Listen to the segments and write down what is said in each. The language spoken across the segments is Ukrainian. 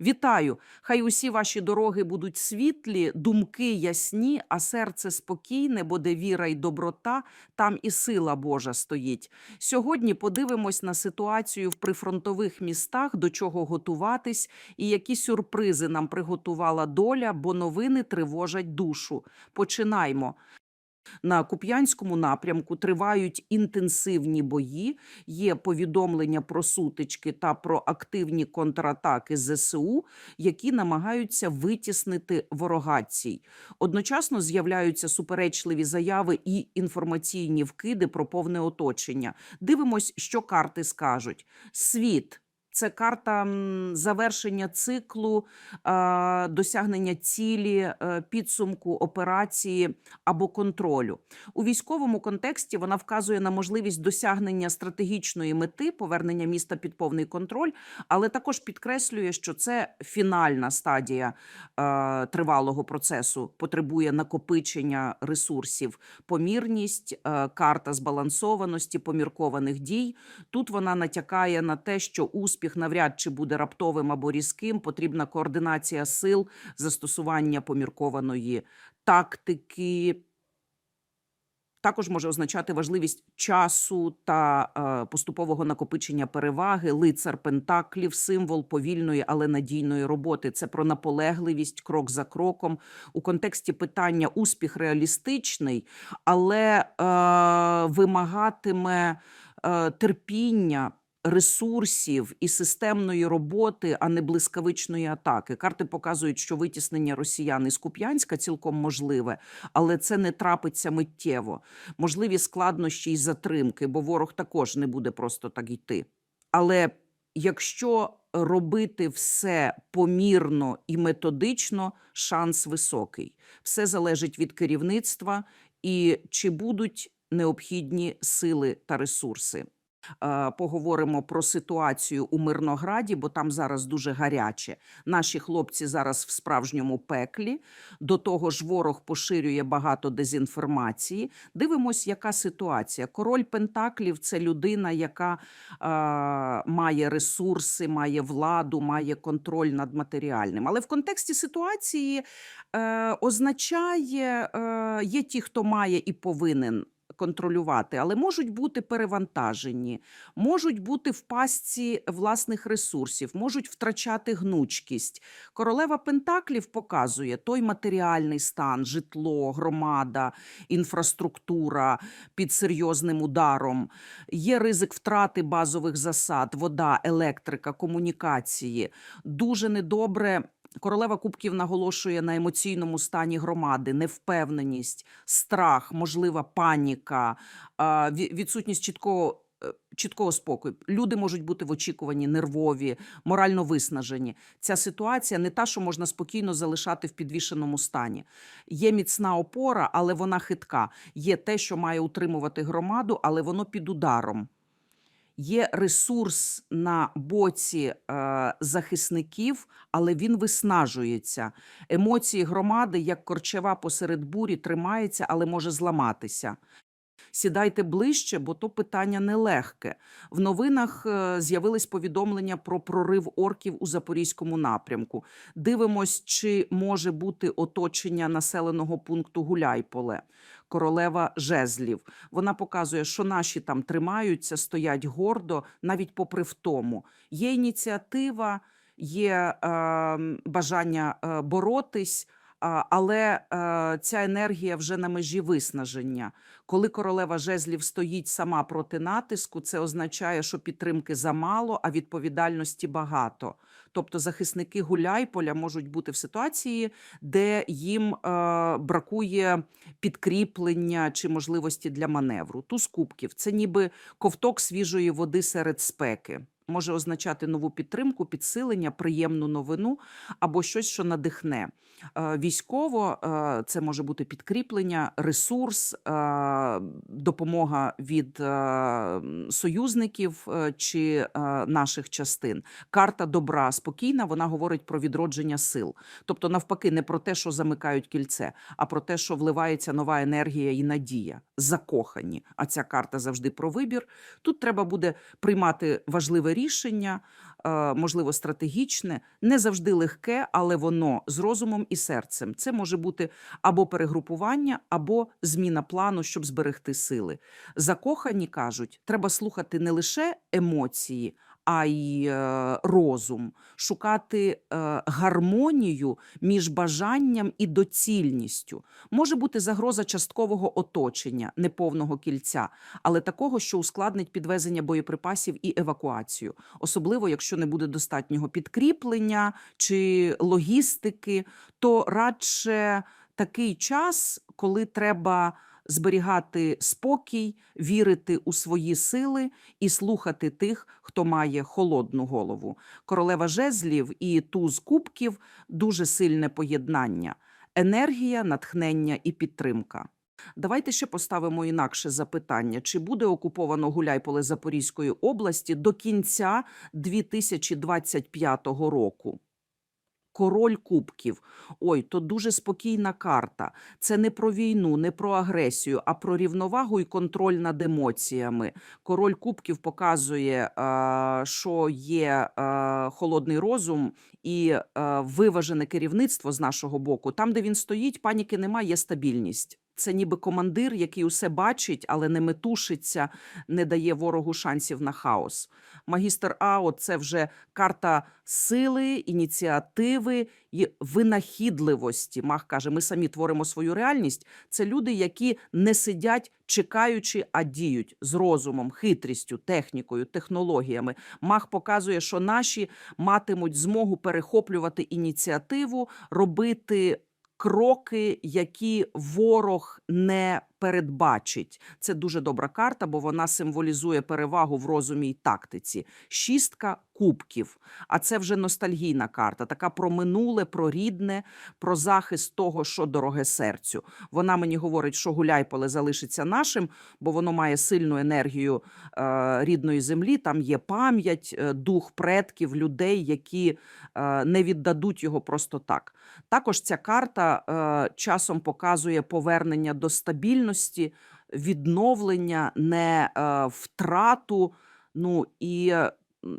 Вітаю! Хай усі ваші дороги будуть світлі, думки ясні, а серце спокійне, бо де віра й доброта, там і сила Божа стоїть. Сьогодні подивимось на ситуацію в прифронтових містах, до чого готуватись, і які сюрпризи нам приготувала доля, бо новини тривожать душу. Починаймо. На Куп'янському напрямку тривають інтенсивні бої. Є повідомлення про сутички та про активні контратаки ЗСУ, які намагаються витіснити ворогацій. Одночасно з'являються суперечливі заяви і інформаційні вкиди про повне оточення. Дивимось, що карти скажуть. Світ. Це карта завершення циклу, досягнення цілі, е, підсумку операції або контролю. У військовому контексті вона вказує на можливість досягнення стратегічної мети, повернення міста під повний контроль, але також підкреслює, що це фінальна стадія е, тривалого процесу, потребує накопичення ресурсів, помірність, е, карта збалансованості, поміркованих дій. Тут вона натякає на те, що успіх навряд чи буде раптовим або різким. Потрібна координація сил, застосування поміркованої тактики. Також може означати важливість часу та е, поступового накопичення переваги, лицар пентаклів, символ повільної, але надійної роботи. Це про наполегливість, крок за кроком. У контексті питання успіх реалістичний, але е, вимагатиме е, терпіння. Ресурсів і системної роботи, а не блискавичної атаки. Карти показують, що витіснення росіян із Куп'янська цілком можливе, але це не трапиться миттєво. Можливі складнощі й затримки, бо ворог також не буде просто так йти. Але якщо робити все помірно і методично, шанс високий. Все залежить від керівництва і чи будуть необхідні сили та ресурси. Е, Поговоримо про ситуацію у Мирнограді, бо там зараз дуже гаряче. Наші хлопці зараз в справжньому пеклі. До того ж, ворог поширює багато дезінформації. Дивимось, яка ситуація. Король Пентаклів це людина, яка е, має ресурси, має владу, має контроль над матеріальним. Але в контексті ситуації е, означає, е, є ті, хто має і повинен контролювати, але можуть бути перевантажені, можуть бути в пастці власних ресурсів, можуть втрачати гнучкість. Королева Пентаклів показує той матеріальний стан, житло, громада, інфраструктура під серйозним ударом. Є ризик втрати базових засад, вода, електрика, комунікації. Дуже недобре. Королева Кубків наголошує на емоційному стані громади, невпевненість, страх, можлива паніка, відсутність чіткого. е, Чіткого спокою. Люди можуть бути в очікуванні, нервові, морально виснажені. Ця ситуація не та, що можна спокійно залишати в підвішеному стані. Є міцна опора, але вона хитка. Є те, що має утримувати громаду, але воно під ударом є ресурс на боці е, захисників, але він виснажується. Емоції громади, як корчева посеред бурі, тримається, але може зламатися. Сідайте ближче, бо то питання нелегке. В новинах е, з'явились повідомлення про прорив орків у запорізькому напрямку. Дивимось, чи може бути оточення населеного пункту Гуляйполе. Королева жезлів. Вона показує, що наші там тримаються, стоять гордо, навіть попри втому. Є ініціатива, є е, бажання боротись. Але е, ця енергія вже на межі виснаження. Коли королева жезлів стоїть сама проти натиску, це означає, що підтримки замало, а відповідальності багато. Тобто захисники Гуляйполя можуть бути в ситуації, де їм е, бракує підкріплення чи можливості для маневру. Туз кубків це ніби ковток свіжої води серед спеки. Може означати нову підтримку, підсилення, приємну новину або щось, що надихне. Е, Військово е, це може бути підкріплення, ресурс, е, допомога від союзників чи наших частин. Карта добра спокійна, вона говорить про відродження сил. Тобто, навпаки, не про те, що замикають кільце, а про те, що вливається нова енергія і надія. Закохані. А ця карта завжди про вибір. Тут треба буде приймати важливе рішення, е, можливо, стратегічне, не завжди легке, але воно з розумом і серцем. Це може бути або перегрупування, або зміна плану, щоб зберегти сили. Закохані кажуть, треба слухати не лише емоції, а й е, розум, шукати е, гармонію між бажанням і доцільністю. Може бути загроза часткового оточення, неповного кільця, але такого, що ускладнить підвезення боєприпасів і евакуацію, особливо якщо не буде достатнього підкріплення чи логістики, то радше такий час, коли треба зберігати спокій, вірити у свої сили і слухати тих, хто має холодну голову. Королева жезлів і туз кубків дуже сильне поєднання: енергія, натхнення і підтримка. Давайте ще поставимо інакше запитання: чи буде окуповано Гуляйполе Запорізької області до кінця 2025 року? Король кубків. Ой, то дуже спокійна карта. Це не про війну, не про агресію, а про рівновагу і контроль над емоціями. Король кубків показує, е, що є е, холодний розум і е, виважене керівництво з нашого боку. Там, де він стоїть, паніки немає, є стабільність. Це ніби командир, який усе бачить, але не метушиться, не дає ворогу шансів на хаос. Магістр Ао це вже карта сили, ініціативи і винахідливості. Мах каже: ми самі творимо свою реальність. Це люди, які не сидять, чекаючи, а діють з розумом, хитрістю, технікою, технологіями. Мах показує, що наші матимуть змогу перехоплювати ініціативу, робити. Кроки, які ворог не передбачить, це дуже добра карта, бо вона символізує перевагу в розумі й тактиці. Шістка кубків. А це вже ностальгійна карта, така про минуле, про рідне, про захист того, що дороге серцю. Вона мені говорить, що Гуляйполе залишиться нашим, бо воно має сильну енергію е, рідної землі. Там є пам'ять, е, дух предків, людей, які е, не віддадуть його просто так. Також ця карта е, часом показує повернення до стабільності, відновлення, не е, втрату. Ну і е,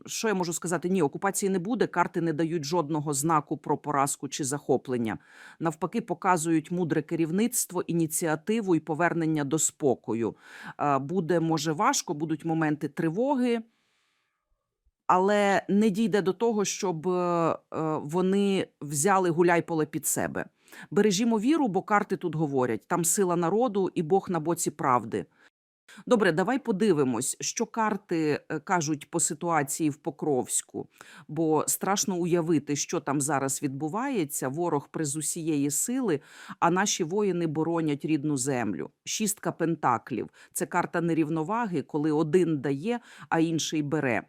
що я можу сказати? Ні, окупації не буде. Карти не дають жодного знаку про поразку чи захоплення. Навпаки, показують мудре керівництво, ініціативу і повернення до спокою. Е, Буде може важко, будуть моменти тривоги. Але не дійде до того, щоб е, вони взяли гуляйполе під себе. Бережімо віру, бо карти тут говорять: там сила народу і Бог на боці правди. Добре, давай подивимось, що карти е, кажуть по ситуації в Покровську, бо страшно уявити, що там зараз відбувається. Ворог приз усієї сили, а наші воїни боронять рідну землю. Шістка пентаклів це карта нерівноваги, коли один дає, а інший бере.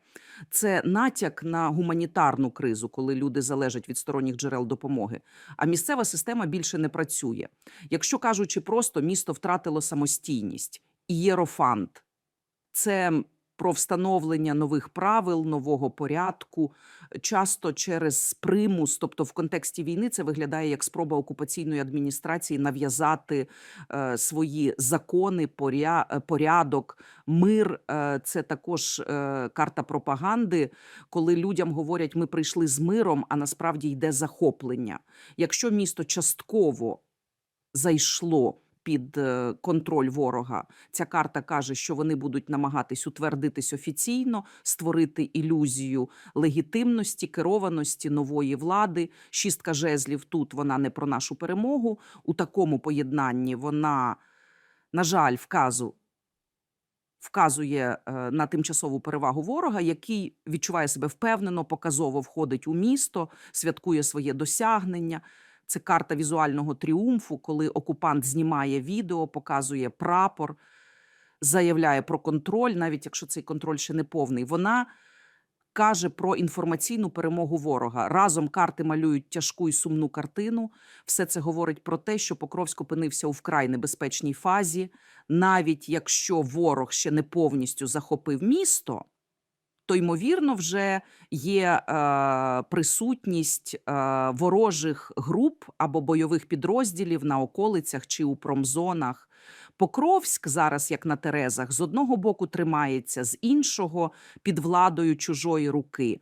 Це натяк на гуманітарну кризу, коли люди залежать від сторонніх джерел допомоги. А місцева система більше не працює. Якщо кажучи просто, місто втратило самостійність. Ієрофант це про встановлення нових правил, нового порядку, часто через примус, тобто в контексті війни це виглядає як спроба окупаційної адміністрації нав'язати е, свої закони, поря, е, порядок, мир. Е, це також е, карта пропаганди, коли людям говорять, ми прийшли з миром, а насправді йде захоплення. Якщо місто частково зайшло під е, контроль ворога. Ця карта каже, що вони будуть намагатись утвердитись офіційно, створити ілюзію легітимності, керованості нової влади. Шістка жезлів тут вона не про нашу перемогу. У такому поєднанні вона, на жаль, вказу. Вказує е, на тимчасову перевагу ворога, який відчуває себе впевнено, показово входить у місто, святкує своє досягнення. Це карта візуального тріумфу, коли окупант знімає відео, показує прапор, заявляє про контроль, навіть якщо цей контроль ще не повний. Вона каже про інформаційну перемогу ворога. Разом карти малюють тяжку і сумну картину. Все це говорить про те, що Покровськ опинився у вкрай небезпечній фазі. Навіть якщо ворог ще не повністю захопив місто, то ймовірно вже є е, присутність е, ворожих груп або бойових підрозділів на околицях чи у промзонах. Покровськ зараз, як на Терезах, з одного боку тримається, з іншого під владою чужої руки.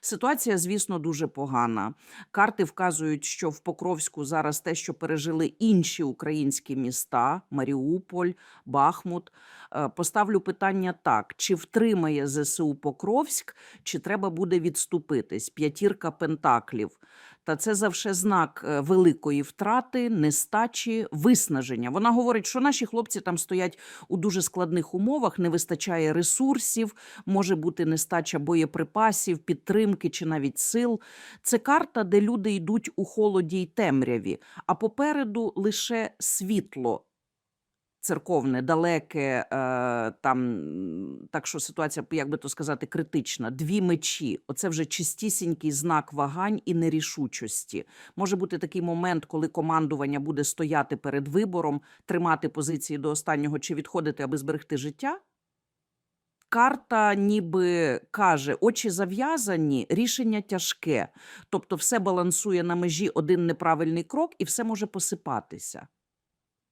Ситуація, звісно, дуже погана. Карти вказують, що в Покровську зараз те, що пережили інші українські міста: Маріуполь, Бахмут. Е, Поставлю питання так: чи втримає ЗСУ Покровськ, чи треба буде відступитись? П'ятірка пентаклів. Та це завше знак е, великої втрати, нестачі, виснаження. Вона говорить, що наші хлопці там стоять у дуже складних умовах, не вистачає ресурсів, може бути нестача боєприпасів, підтримки чи навіть сил. Це карта, де люди йдуть у холоді й темряві, а попереду лише світло. Церковне, далеке, е, там так що ситуація, як би то сказати, критична. Дві мечі. Оце вже чистісінький знак вагань і нерішучості. Може бути такий момент, коли командування буде стояти перед вибором, тримати позиції до останнього чи відходити, аби зберегти життя. Карта ніби каже, очі зав'язані, рішення тяжке. Тобто все балансує на межі один неправильний крок і все може посипатися.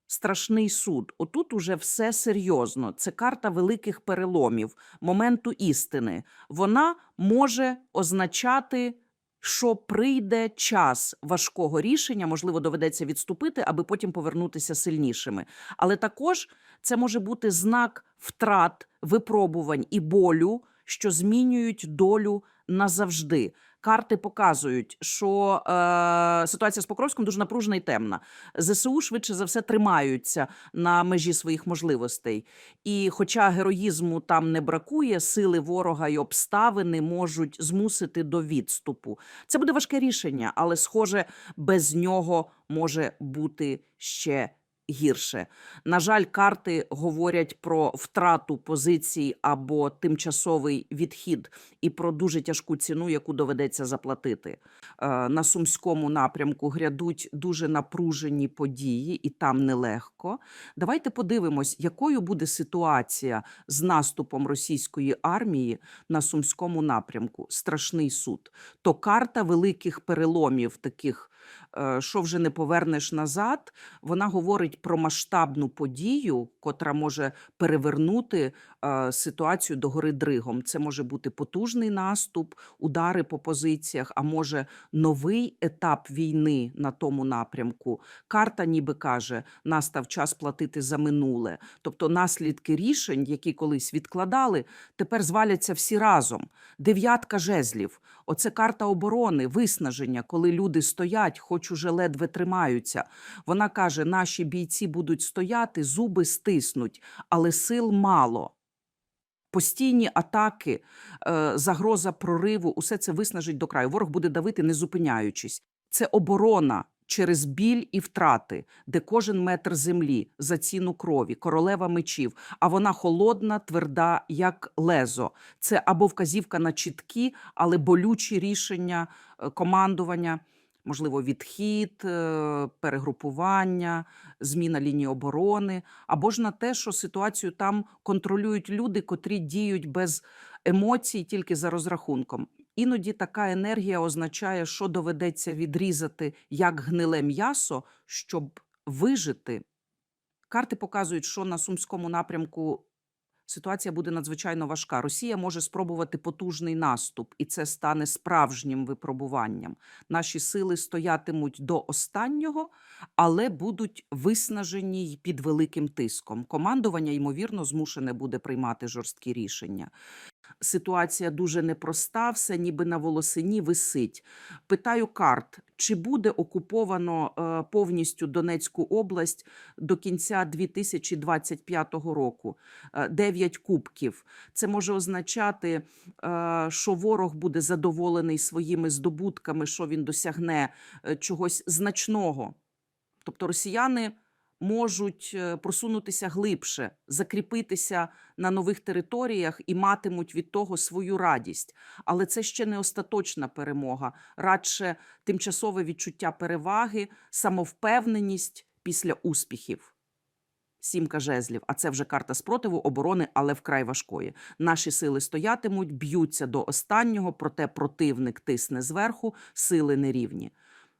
Страшний суд. Отут уже все серйозно. Це карта великих переломів, моменту істини. Вона може означати, що прийде час важкого рішення, можливо, доведеться відступити, аби потім повернутися сильнішими. Але також це може бути знак втрат, випробувань і болю, що змінюють долю назавжди. Карти показують, що е, ситуація з Покровськом дуже напружена і темна. ЗСУ швидше за все тримаються на межі своїх можливостей. І, хоча героїзму там не бракує, сили ворога і обставини можуть змусити до відступу. Це буде важке рішення, але, схоже, без нього може бути ще гірше. На жаль, карти говорять про втрату позицій або тимчасовий відхід і про дуже тяжку ціну, яку доведеться заплатити. Е, На сумському напрямку грядуть дуже напружені події, і там нелегко. Давайте подивимось, якою буде ситуація з наступом російської армії на сумському напрямку. Страшний суд. То карта великих переломів, таких, що вже не повернеш назад. Вона говорить про масштабну подію, котра може перевернути е, ситуацію догори дригом. Це може бути потужний наступ, удари по позиціях, а може новий етап війни на тому напрямку. Карта ніби каже, настав час платити за минуле. Тобто наслідки рішень, які колись відкладали, тепер зваляться всі разом. Дев'ятка жезлів. Оце карта оборони, виснаження, коли люди стоять, хоч уже ледве тримаються. Вона каже: наші бійці будуть стояти, зуби стиснуть, але сил мало. Постійні атаки, е, загроза прориву, усе це виснажить до краю. Ворог буде давити, не зупиняючись. Це оборона через біль і втрати, де кожен метр землі за ціну крові, королева мечів, а вона холодна, тверда, як лезо. Це або вказівка на чіткі, але болючі рішення е, командування. Можливо, відхід, е, перегрупування, зміна лінії оборони, або ж на те, що ситуацію там контролюють люди, котрі діють без емоцій, тільки за розрахунком. Іноді така енергія означає, що доведеться відрізати як гниле м'ясо, щоб вижити. Карти показують, що на сумському напрямку ситуація буде надзвичайно важка. Росія може спробувати потужний наступ, і це стане справжнім випробуванням. Наші сили стоятимуть до останнього, але будуть виснажені й під великим тиском. Командування, ймовірно, змушене буде приймати жорсткі рішення. Ситуація дуже непроста, все ніби на волосині висить. Питаю карт, чи буде окуповано е, повністю Донецьку область до кінця 2025 року? Е, Дев'ять кубків. Це може означати, е, що ворог буде задоволений своїми здобутками, що він досягне чогось значного. Тобто росіяни можуть е, просунутися глибше, закріпитися на нових територіях і матимуть від того свою радість. Але це ще не остаточна перемога, радше тимчасове відчуття переваги, самовпевненість після успіхів. Сімка жезлів, а це вже карта спротиву оборони, але вкрай важкої. Наші сили стоятимуть, б'ються до останнього, проте противник тисне зверху, сили нерівні.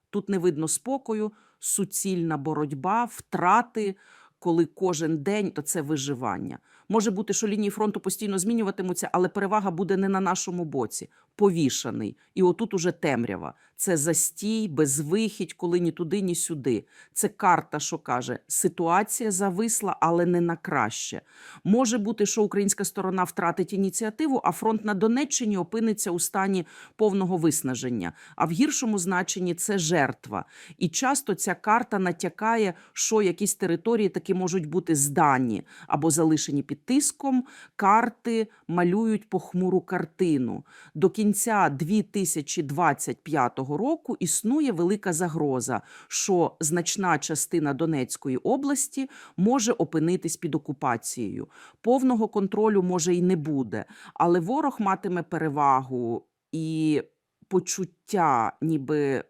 Тут не видно спокою, суцільна боротьба, втрати, коли кожен день то це виживання. Може бути, що лінії фронту постійно змінюватимуться, але перевага буде не на нашому боці. повішаний. І отут уже темрява. Це застій, безвихідь, коли ні туди, ні сюди. Це карта, що каже: ситуація зависла, але не на краще. Може бути, що українська сторона втратить ініціативу, а фронт на Донеччині опиниться у стані повного виснаження. А в гіршому значенні це жертва. І часто ця карта натякає, що якісь території таки можуть бути здані або залишені під тиском. Карти малюють похмуру картину. До кінця 2025 року існує велика загроза, що значна частина Донецької області може опинитись під окупацією. Повного контролю може і не буде, але ворог матиме перевагу і почуття, ніби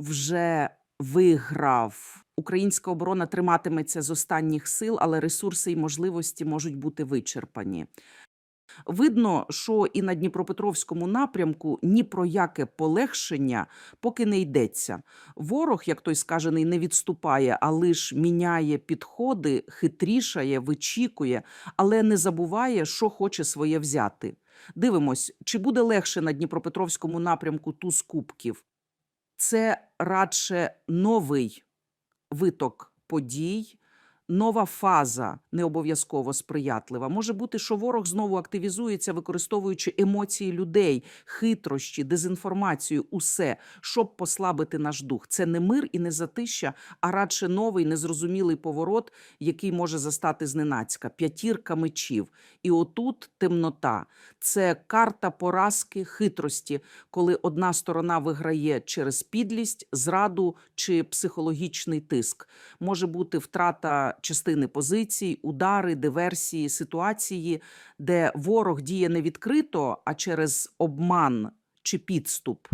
вже виграв. Українська оборона триматиметься з останніх сил, але ресурси і можливості можуть бути вичерпані. Видно, що і на Дніпропетровському напрямку ні про яке полегшення поки не йдеться. Ворог, як той скажений, не відступає, а лиш міняє підходи, хитрішає, вичікує, але не забуває, що хоче своє взяти. Дивимось, чи буде легше на Дніпропетровському напрямку туз кубків. Це радше новий виток подій, нова фаза, не обов'язково сприятлива. Може бути, що ворог знову активізується, використовуючи емоції людей, хитрощі, дезінформацію, усе, щоб послабити наш дух. Це не мир і не затища, а радше новий незрозумілий поворот, який може застати зненацька. П'ятірка мечів. І отут темнота. Це карта поразки, хитрості, коли одна сторона виграє через підлість, зраду чи психологічний тиск. Може бути втрата частини позицій, удари, диверсії, ситуації, де ворог діє не відкрито, а через обман чи підступ.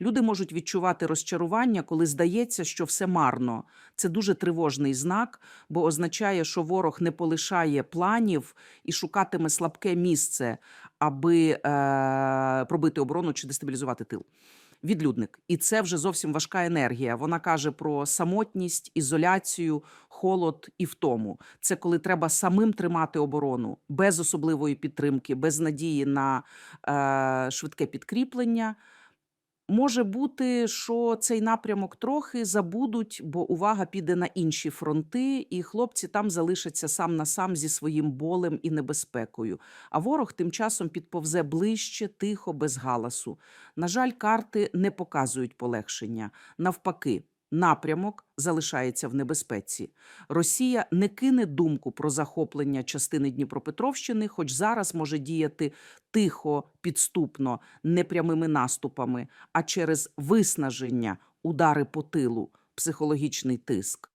Люди можуть відчувати розчарування, коли здається, що все марно. Це дуже тривожний знак, бо означає, що ворог не полишає планів і шукатиме слабке місце, аби е- пробити оборону чи дестабілізувати тил. Відлюдник, і це вже зовсім важка енергія. Вона каже про самотність, ізоляцію, холод і втому. Це коли треба самим тримати оборону без особливої підтримки, без надії на е, швидке підкріплення. Може бути, що цей напрямок трохи забудуть, бо увага піде на інші фронти, і хлопці там залишаться сам на сам зі своїм болем і небезпекою. А ворог тим часом підповзе ближче, тихо, без галасу. На жаль, карти не показують полегшення. Навпаки, напрямок залишається в небезпеці. Росія не кине думку про захоплення частини Дніпропетровщини, хоч зараз може діяти тихо, підступно, непрямими наступами, а через виснаження, удари по тилу, психологічний тиск.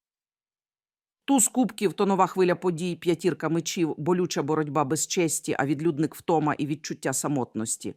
Туз кубків то нова хвиля подій, п'ятірка мечів, болюча боротьба без честі, а відлюдник втома і відчуття самотності.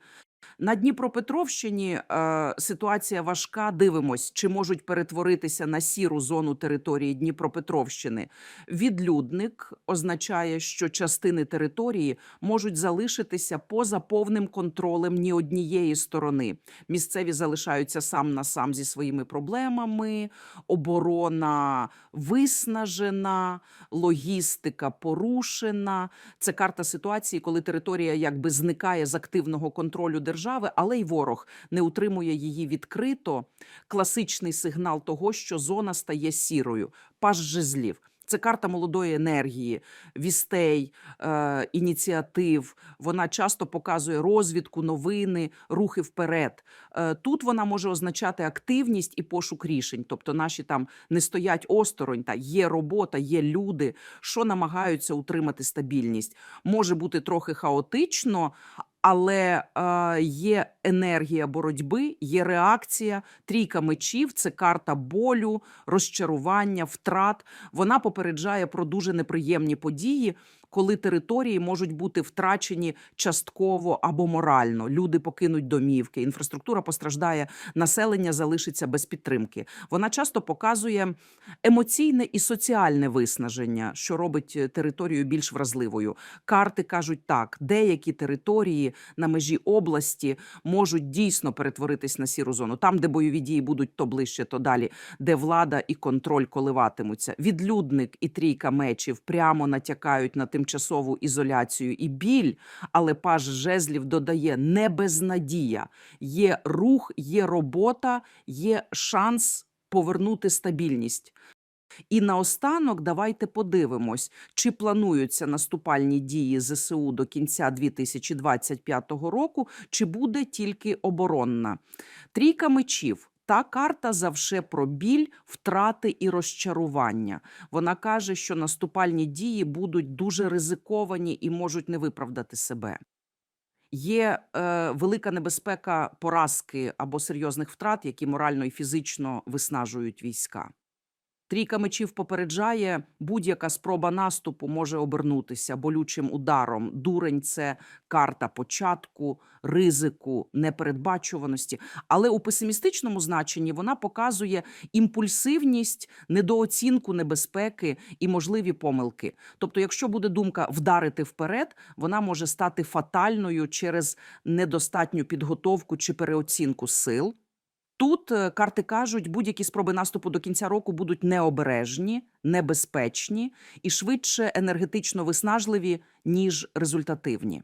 На Дніпропетровщині е, ситуація важка. Дивимось, чи можуть перетворитися на сіру зону території Дніпропетровщини. Відлюдник означає, що частини території можуть залишитися поза повним контролем ні однієї сторони. Місцеві залишаються сам на сам зі своїми проблемами, оборона виснажена, логістика порушена. Це карта ситуації, коли територія якби зникає з активного контролю держави, але й ворог не утримує її відкрито. Класичний сигнал того, що зона стає сірою. Паж жезлів. Це карта молодої енергії, вістей, е, ініціатив. Вона часто показує розвідку, новини, рухи вперед. Е, тут вона може означати активність і пошук рішень. Тобто наші там не стоять осторонь, та є робота, є люди, що намагаються утримати стабільність. Може бути трохи хаотично, але е, є енергія боротьби, є реакція. Трійка мечів це карта болю, розчарування, втрат. Вона попереджає про дуже неприємні події, коли території можуть бути втрачені частково або морально. Люди покинуть домівки, інфраструктура постраждає, населення залишиться без підтримки. Вона часто показує емоційне і соціальне виснаження, що робить е, територію більш вразливою. Карти кажуть так: деякі території на межі області можуть дійсно перетворитись на сіру зону, там, де бойові дії будуть то ближче, то далі, де влада і контроль коливатимуться. Відлюдник і трійка мечів прямо натякають на тим тимчасову ізоляцію і біль, але паж жезлів додає не безнадія. Є рух, є робота, є шанс повернути стабільність. І наостанок давайте подивимось, чи плануються наступальні дії ЗСУ до кінця 2025 року, чи буде тільки оборонна. Трійка мечів. Та карта завше про біль, втрати і розчарування. Вона каже, що наступальні дії будуть дуже ризиковані і можуть не виправдати себе. Є е, велика небезпека поразки або серйозних втрат, які морально і фізично виснажують війська. Трійка мечів попереджає, будь-яка спроба наступу може обернутися болючим ударом. Дурень це карта початку, ризику, непередбачуваності. Але у песимістичному значенні вона показує імпульсивність, недооцінку небезпеки і можливі помилки. Тобто, якщо буде думка вдарити вперед, вона може стати фатальною через недостатню підготовку чи переоцінку сил. Тут е, карти кажуть, будь-які спроби наступу до кінця року будуть необережні, небезпечні і швидше енергетично виснажливі, ніж результативні.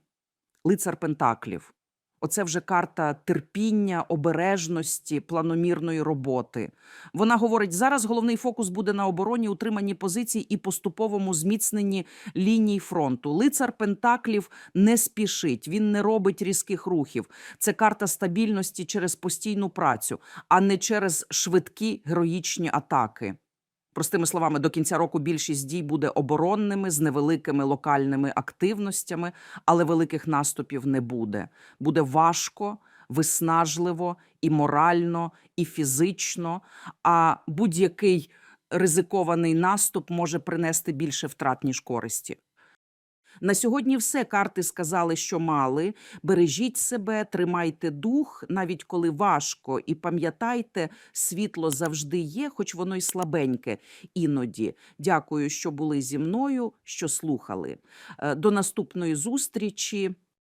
Лицар Пентаклів. Оце вже карта терпіння, обережності, планомірної роботи. Вона говорить, зараз головний фокус буде на обороні, утриманні позицій і поступовому зміцненні ліній фронту. Лицар Пентаклів не спішить, він не робить різких рухів. Це карта стабільності через постійну працю, а не через швидкі героїчні атаки. Простими словами, до кінця року більшість дій буде оборонними з невеликими локальними активностями, але великих наступів не буде. Буде важко, виснажливо і морально, і фізично. А будь-який ризикований наступ може принести більше втрат, ніж користі. На сьогодні все карти сказали, що мали. Бережіть себе, тримайте дух, навіть коли важко, і пам'ятайте, світло завжди є, хоч воно й слабеньке іноді. Дякую, що були зі мною, що слухали. Е, До наступної зустрічі.